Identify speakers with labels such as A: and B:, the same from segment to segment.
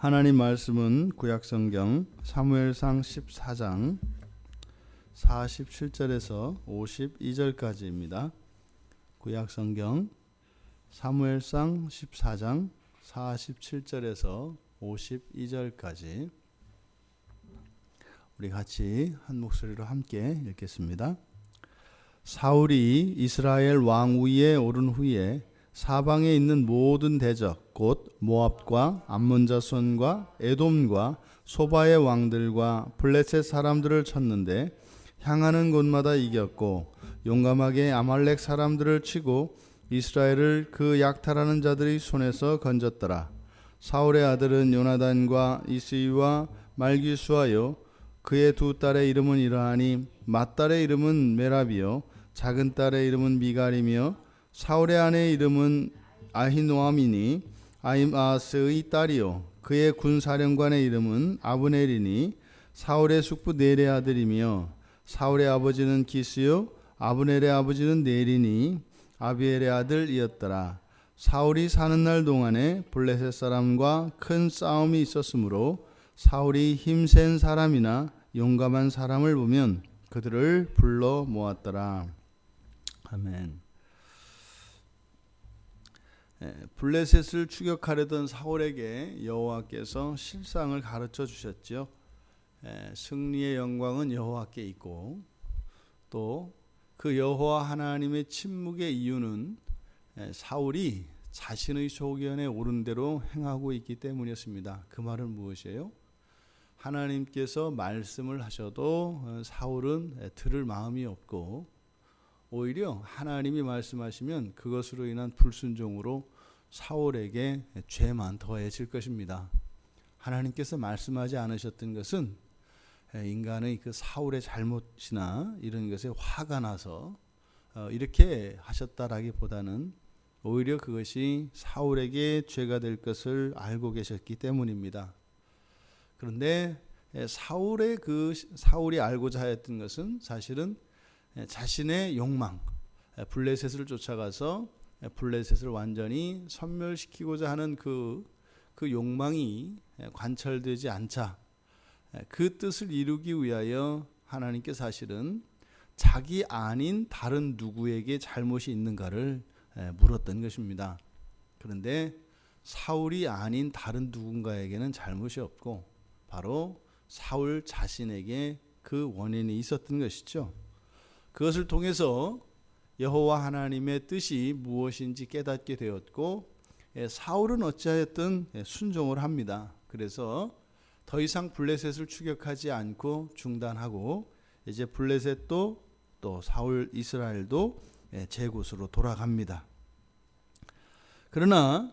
A: 하나님 말씀은 구약성경 사무엘상 14장 47절에서 52절까지입니다. 구약성경 사무엘상 14장 47절에서 52절까지 우리 같이 한 목소리로 함께 읽겠습니다. 사울이 이스라엘 왕 위에 오른 후에 사방에 있는 모든 대적 곧 모압과 암몬 자손과 에돔과 소바의 왕들과 블레셋 사람들을 쳤는데 향하는 곳마다 이겼고 용감하게 아말렉 사람들을 치고 이스라엘을 그 약탈하는 자들의 손에서 건졌더라. 사울의 아들은 요나단과 이스이와 말기수하여 그의 두 딸의 이름은 이러하니 맏딸의 이름은 메라비요 작은 딸의 이름은 미갈이며 사울의 아내의 이름은 아히노아미니 아임아스의 딸이요. 그의 군사령관의 이름은 아브넬이니 사울의 숙부 넬의 아들이며 사울의 아버지는 기스요 아브넬의 아버지는 넬이니 아비엘의 아들이었더라. 사울이 사는 날 동안에 블레셋 사람과 큰 싸움이 있었으므로 사울이 힘센 사람이나 용감한 사람을 보면 그들을 불러 모았더라. 아멘. 예, 블레셋을 추격하려던 사울에게 여호와께서 실상을 가르쳐 주셨지요. 예, 승리의 영광은 여호와께 있고 또 그 여호와 하나님의 침묵의 이유는 예, 사울이 자신의 소견에 옳은 대로 행하고 있기 때문이었습니다. 그 말은 무엇이에요? 하나님께서 말씀을 하셔도 어, 사울은 들을 마음이 없고 오히려 하나님이 말씀하시면 그것으로 인한 불순종으로 사울에게 죄만 더해질 것입니다. 하나님께서 말씀하지 않으셨던 것은 인간의 그 사울의 잘못이나 이런 것에 화가 나서 어, 이렇게 하셨다라기보다는 오히려 그것이 사울에게 죄가 될 것을 알고 계셨기 때문입니다. 그런데 사울의 그 사울이 알고자 하였던 것은 사실은 자신의 욕망, 블레셋을 쫓아가서 블레셋을 완전히 섬멸시키고자 하는 그, 그 욕망이 관철되지 않자 그 뜻을 이루기 위하여 하나님께 사실은 자기 아닌 다른 누구에게 잘못이 있는가를 물었던 것입니다. 그런데 사울이 아닌 다른 누군가에게는 잘못이 없고 바로 사울 자신에게 그 원인이 있었던 것이죠. 그것을 통해서 여호와 하나님의 뜻이 무엇인지 깨닫게 되었고 사울은 어찌하였든 순종을 합니다. 그래서 더 이상 블레셋을 추격하지 않고 중단하고 이제 블레셋도 또 사울 이스라엘도 제 곳으로 돌아갑니다. 그러나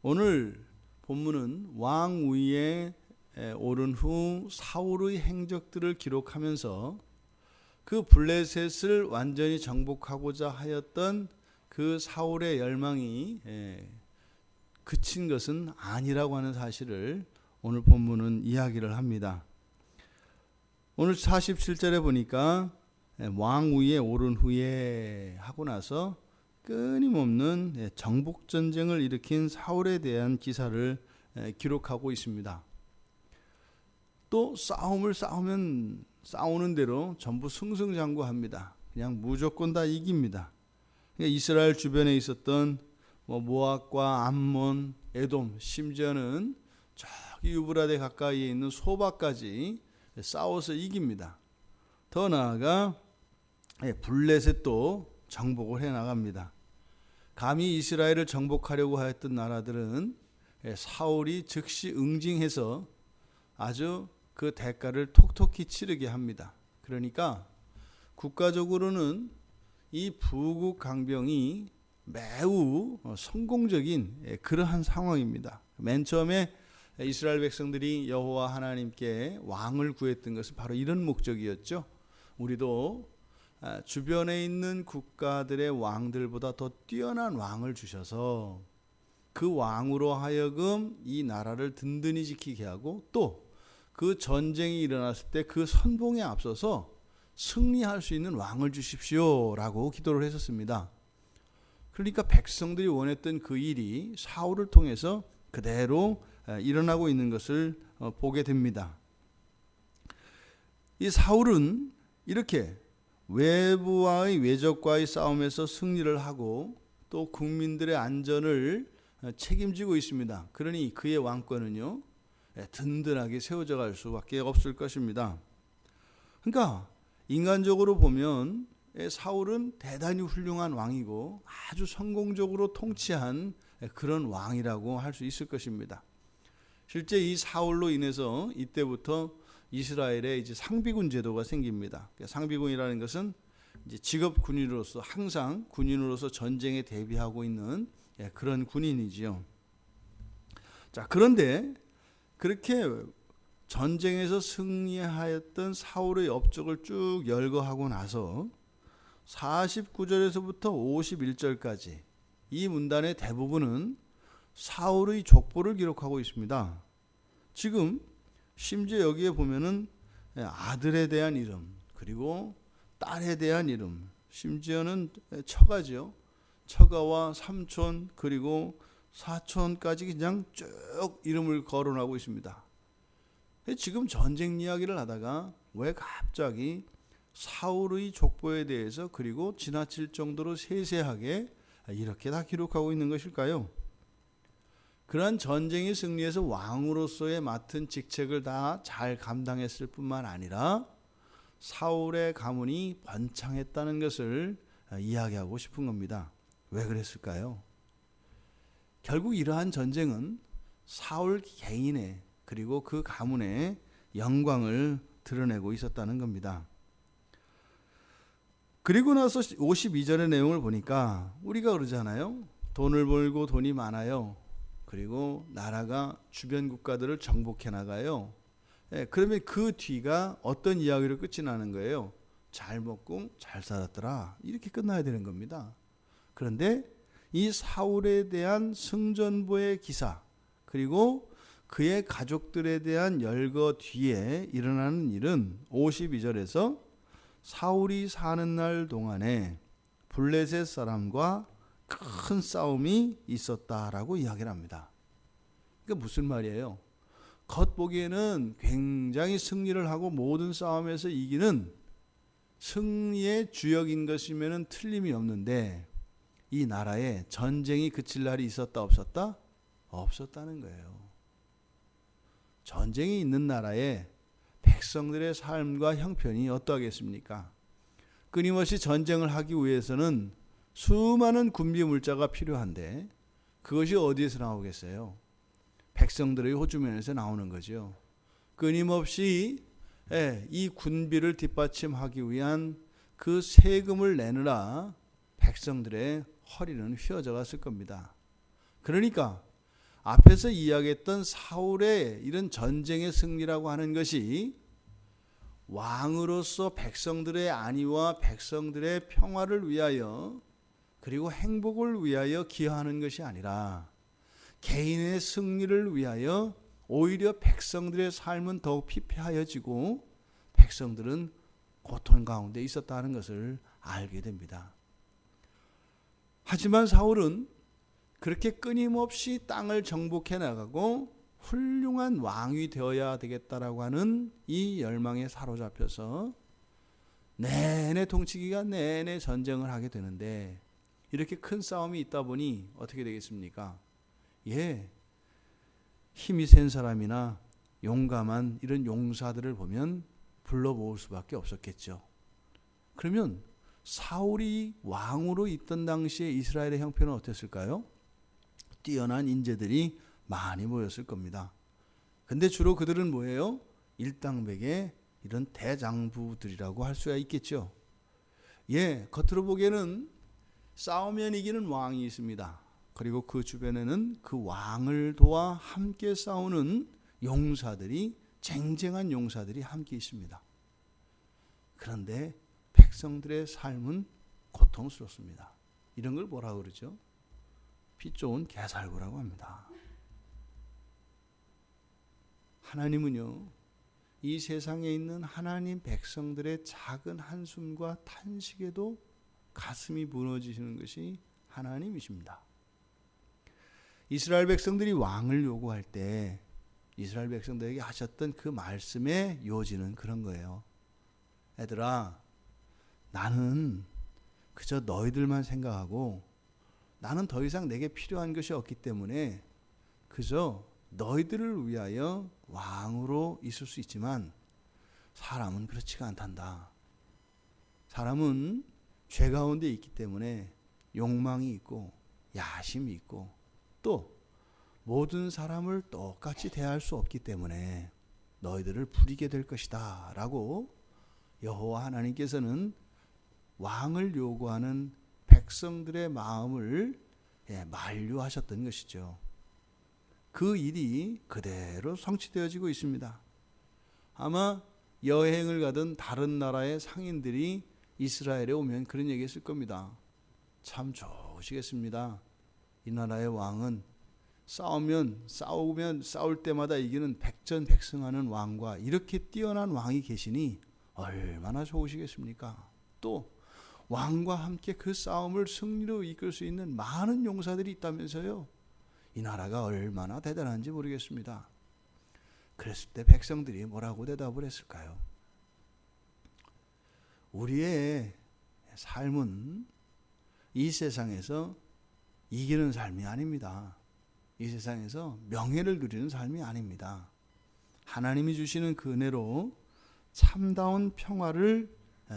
A: 오늘 본문은 왕 위에 오른 후 사울의 행적들을 기록하면서 그 블레셋을 완전히 정복하고자 하였던 그 사울의 열망이 그친 것은 아니라고 하는 사실을 오늘 본문은 이야기를 합니다. 오늘 47절에 보니까 왕 위에 오른 후에 하고 나서 끊임없는 정복 전쟁을 일으킨 사울에 대한 기사를 기록하고 있습니다. 또 싸움을 싸우면 싸우는 대로 전부 승승장구합니다. 그냥 무조건 다 이깁니다. 그러니까 이스라엘 주변에 있었던 뭐 모압과 암몬, 에돔, 심지어는 저기 유브라데 가까이에 있는 소바까지 싸워서 이깁니다. 더 나아가 예, 블레셋 도 정복을 해 나갑니다. 감히 이스라엘을 정복하려고 하였던 나라들은 예, 사울이 즉시 응징해서 아주 그 대가를 톡톡히 치르게 합니다. 그러니까 국가적으로는 이 부국 강병이 매우 성공적인 예, 그러한 상황입니다. 맨 처음에 이스라엘 백성들이 여호와 하나님께 왕을 구했던 것은 바로 이런 목적이었죠. 우리도 아, 주변에 있는 국가들의 왕들보다 더 뛰어난 왕을 주셔서 그 왕으로 하여금 이 나라를 든든히 지키게 하고 또 그 전쟁이 일어났을 때 그 선봉에 앞서서 승리할 수 있는 왕을 주십시오라고 기도를 했었습니다. 그러니까 백성들이 원했던 그 일이 사울을 통해서 그대로 에, 일어나고 있는 것을 어, 보게 됩니다. 이 사울은 이렇게 외부와의 외적과의 싸움에서 승리를 하고 또 국민들의 안전을 어, 책임지고 있습니다. 그러니 그의 왕권은요 예, 든든하게 세워져 갈 수밖에 없을 것입니다. 그러니까 인간적으로 보면 예, 사울은 대단히 훌륭한 왕이고 아주 성공적으로 통치한 예, 그런 왕이라고 할 수 있을 것입니다. 실제 이 사울로 인해서 이때부터 이스라엘에 이제 상비군 제도가 생깁니다. 그러니까 상비군이라는 것은 직업 군인으로서 항상 군인으로서 전쟁에 대비하고 있는 예, 그런 군인이지요. 자, 그런데 그렇게 전쟁에서 승리하였던 사울의 업적을 쭉 열거하고 나서 49절에서부터 51절까지 이 문단의 대부분은 사울의 족보를 기록하고 있습니다. 지금 심지어 여기에 보면은 아들에 대한 이름 그리고 딸에 대한 이름 심지어는 처가죠. 처가와 삼촌 그리고 사촌까지 그냥 쭉 이름을 거론하고 있습니다. 지금 전쟁 이야기를 하다가 왜 갑자기 사울의 족보에 대해서 그리고 지나칠 정도로 세세하게 이렇게 다 기록하고 있는 것일까요? 그러한 전쟁의 승리에서 왕으로서의 맡은 직책을 다 잘 감당했을 뿐만 아니라 사울의 가문이 번창했다는 것을 이야기하고 싶은 겁니다. 왜 그랬을까요? 결국 이러한 전쟁은 사울 개인의 그리고 그 가문의 영광을 드러내고 있었다는 겁니다. 그리고 나서 52절의 내용을 보니까 우리가 그러잖아요. 돈을 벌고 돈이 많아요. 그리고 나라가 주변 국가들을 정복해 나가요. 예, 그러면 그 뒤가 어떤 이야기로 끝이 나는 거예요. 잘 먹고 잘 살았더라. 이렇게 끝나야 되는 겁니다. 그런데 이 사울에 대한 승전보의 기사 그리고 그의 가족들에 대한 열거 뒤에 일어나는 일은 52절에서 사울이 사는 날 동안에 블레셋 사람과 큰 싸움이 있었다라고 이야기를 합니다. 그게 무슨 말이에요? 겉보기에는 굉장히 승리를 하고 모든 싸움에서 이기는 승리의 주역인 것이면 틀림이 없는데 이 나라에 전쟁이 그칠 날이 있었다 없었다? 없었다는 거예요. 전쟁이 있는 나라에 백성들의 삶과 형편이 어떠하겠습니까? 끊임없이 전쟁을 하기 위해서는 수많은 군비 물자가 필요한데 그것이 어디에서 나오겠어요? 백성들의 호주면에서 나오는 거죠. 끊임없이 예, 이 군비를 뒷받침하기 위한 그 세금을 내느라 백성들의 허리는 휘어져 갔을 겁니다. 그러니까 앞에서 이야기했던 사울의 이런 전쟁의 승리라고 하는 것이 왕으로서 백성들의 안위와 백성들의 평화를 위하여 그리고 행복을 위하여 기여하는 것이 아니라 개인의 승리를 위하여 오히려 백성들의 삶은 더욱 피폐하여지고 백성들은 고통 가운데 있었다는 것을 알게 됩니다. 하지만 사울은 그렇게 끊임없이 땅을 정복해 나가고 훌륭한 왕이 되어야 되겠다라고 하는 이 열망에 사로잡혀서 내내 통치기간 내내 전쟁을 하게 되는데 이렇게 큰 싸움이 있다 보니 어떻게 되겠습니까? 예. 힘이 센 사람이나 용감한 이런 용사들을 보면 불러 모을 수밖에 없었겠죠. 그러면 사울이 왕으로 있던 당시에 이스라엘의 형편은 어땠을까요? 뛰어난 인재들이 많이 모였을 겁니다. 근데 주로 그들은 뭐예요? 일당백의 이런 대장부들이라고 할 수야 있겠죠. 예, 겉으로 보기에는 싸우면 이기는 왕이 있습니다. 그리고 그 주변에는 그 왕을 도와 함께 싸우는 용사들이 쟁쟁한 용사들이 함께 있습니다. 그런데 백성들의 삶은 고통스럽습니다. 이런 걸 뭐라 그러죠? 피 좋은 개살구라고 합니다. 하나님은요, 이 세상에 있는 하나님 백성들의 작은 한숨과 탄식에도 가슴이 무너지시는 것이 하나님이십니다. 이스라엘 백성들이 왕을 요구할 때 이스라엘 백성들에게 하셨던 그 말씀의 요지는 그런 거예요. 애들아, 나는 그저 너희들만 생각하고 나는 더 이상 내게 필요한 것이 없기 때문에 그저 너희들을 위하여 왕으로 있을 수 있지만 사람은 그렇지가 않단다. 사람은 죄 가운데 있기 때문에 욕망이 있고 야심이 있고 또 모든 사람을 똑같이 대할 수 없기 때문에 너희들을 부리게 될 것이다. 라고 여호와 하나님께서는 왕을 요구하는 백성들의 마음을 예, 만류하셨던 것이죠. 그 일이 그대로 성취되어지고 있습니다. 아마 여행을 가던 다른 나라의 상인들이 이스라엘에 오면 그런 얘기 했을 겁니다. 참 좋으시겠습니다. 이 나라의 왕은 싸우면 싸우면 싸울 때마다 이기는 백전백승하는 왕과 이렇게 뛰어난 왕이 계시니 얼마나 좋으시겠습니까? 또 왕과 함께 그 싸움을 승리로 이끌 수 있는 많은 용사들이 있다면서요. 이 나라가 얼마나 대단한지 모르겠습니다. 그랬을 때 백성들이 뭐라고 대답을 했을까요? 우리의 삶은 이 세상에서 이기는 삶이 아닙니다. 이 세상에서 명예를 누리는 삶이 아닙니다. 하나님이 주시는 그 은혜로 참다운 평화를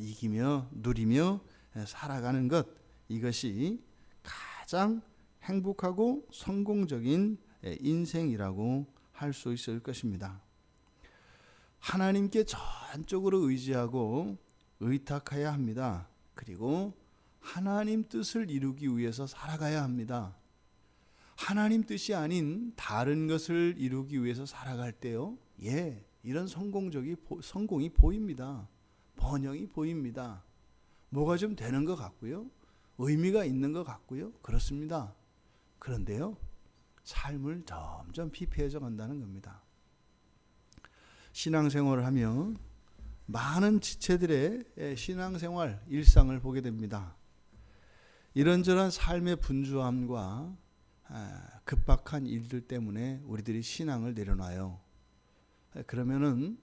A: 이기며 누리며 살아가는 것 이것이 가장 행복하고 성공적인 인생이라고 할 수 있을 것입니다. 하나님께 전적으로 의지하고 의탁해야 합니다. 그리고 하나님 뜻을 이루기 위해서 살아가야 합니다. 하나님 뜻이 아닌 다른 것을 이루기 위해서 살아갈 때요. 예, 이런 성공적이 성공이 보입니다. 번영이 보입니다. 뭐가 좀 되는 것 같고요. 의미가 있는 것 같고요. 그렇습니다. 그런데요. 삶을 점점 피폐해져 간다는 겁니다. 신앙생활을 하면 많은 지체들의 신앙생활 일상을 보게 됩니다. 이런저런 삶의 분주함과 급박한 일들 때문에 우리들이 신앙을 내려놔요. 그러면은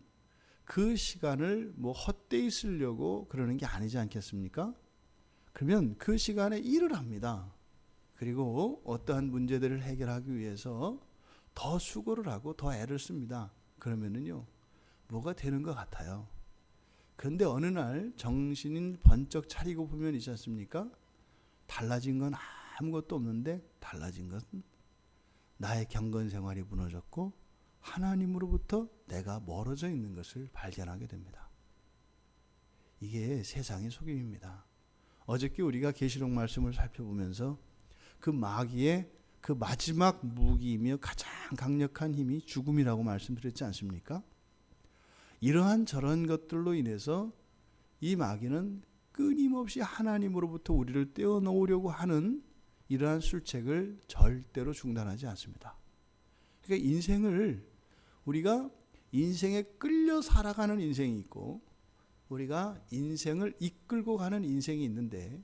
A: 그 시간을 뭐 헛되이 쓰려고 그러는 게 아니지 않겠습니까? 그러면 그 시간에 일을 합니다. 그리고 어떠한 문제들을 해결하기 위해서 더 수고를 하고 더 애를 씁니다. 그러면은요, 뭐가 되는 것 같아요. 그런데 어느 날 정신인 번쩍 차리고 보면 있지 않습니까? 달라진 건 아무것도 없는데 달라진 것은 나의 경건 생활이 무너졌고 하나님으로부터 내가 멀어져 있는 것을 발견하게 됩니다. 이게 세상의 속임입니다. 어저께 우리가 계시록 말씀을 살펴보면서 그 마귀의 그 마지막 무기이며 가장 강력한 힘이 죽음이라고 말씀드렸지 않습니까? 이러한 저런 것들로 인해서 이 마귀는 끊임없이 하나님으로부터 우리를 떼어놓으려고 하는 이러한 술책을 절대로 중단하지 않습니다. 그러니까 인생을 우리가 인생에 끌려 살아가는 인생이 있고 우리가 인생을 이끌고 가는 인생이 있는데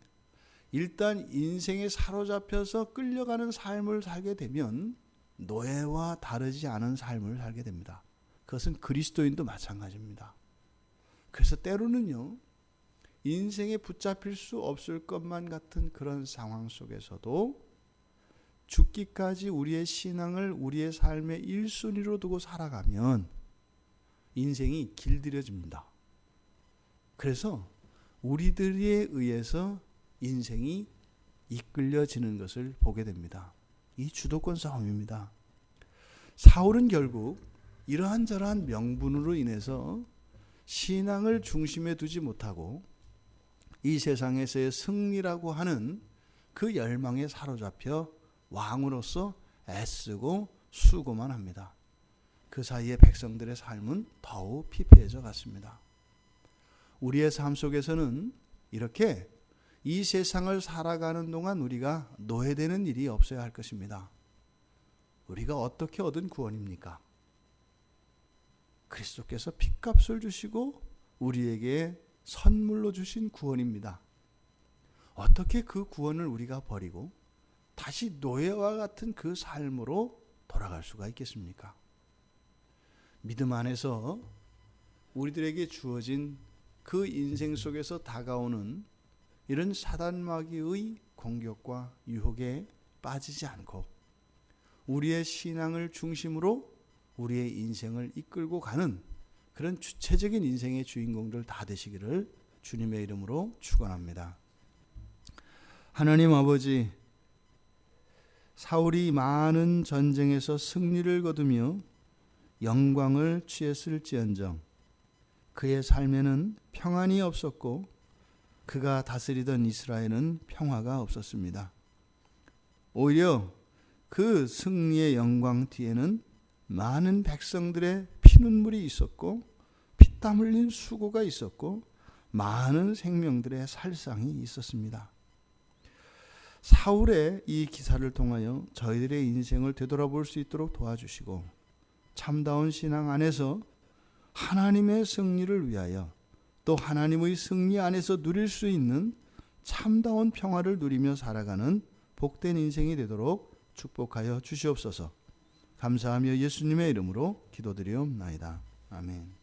A: 일단 인생에 사로잡혀서 끌려가는 삶을 살게 되면 노예와 다르지 않은 삶을 살게 됩니다. 그것은 그리스도인도 마찬가지입니다. 그래서 때로는요, 인생에 붙잡힐 수 없을 것만 같은 그런 상황 속에서도 죽기까지 우리의 신앙을 우리의 삶의 1순위로 두고 살아가면 인생이 길들여집니다. 그래서 우리들에 의해서 인생이 이끌려지는 것을 보게 됩니다. 이 주도권 싸움입니다. 사울은 결국 이러한 저러한 명분으로 인해서 신앙을 중심에 두지 못하고 이 세상에서의 승리라고 하는 그 열망에 사로잡혀 왕으로서 애쓰고 수고만 합니다. 그 사이에 백성들의 삶은 더욱 피폐해져 갔습니다. 우리의 삶 속에서는 이렇게 이 세상을 살아가는 동안 우리가 노예되는 일이 없어야 할 것입니다. 우리가 어떻게 얻은 구원입니까? 그리스도께서 핏값을 주시고 우리에게 선물로 주신 구원입니다. 어떻게 그 구원을 우리가 버리고 다시 노예와 같은 그 삶으로 돌아갈 수가 있겠습니까? 믿음 안에서 우리들에게 주어진 그 인생 속에서 다가오는 이런 사단마귀의 공격과 유혹에 빠지지 않고 우리의 신앙을 중심으로 우리의 인생을 이끌고 가는 그런 주체적인 인생의 주인공들 다 되시기를 주님의 이름으로 축원합니다. 하나님 아버지 사울이 많은 전쟁에서 승리를 거두며 영광을 취했을지언정 그의 삶에는 평안이 없었고 그가 다스리던 이스라엘은 평화가 없었습니다. 오히려 그 승리의 영광 뒤에는 많은 백성들의 피눈물이 있었고 피땀 흘린 수고가 있었고 많은 생명들의 살상이 있었습니다. 사울의 이 기사를 통하여 저희들의 인생을 되돌아볼 수 있도록 도와주시고 참다운 신앙 안에서 하나님의 승리를 위하여 또 하나님의 승리 안에서 누릴 수 있는 참다운 평화를 누리며 살아가는 복된 인생이 되도록 축복하여 주시옵소서. 감사하며 예수님의 이름으로 기도드리옵나이다. 아멘.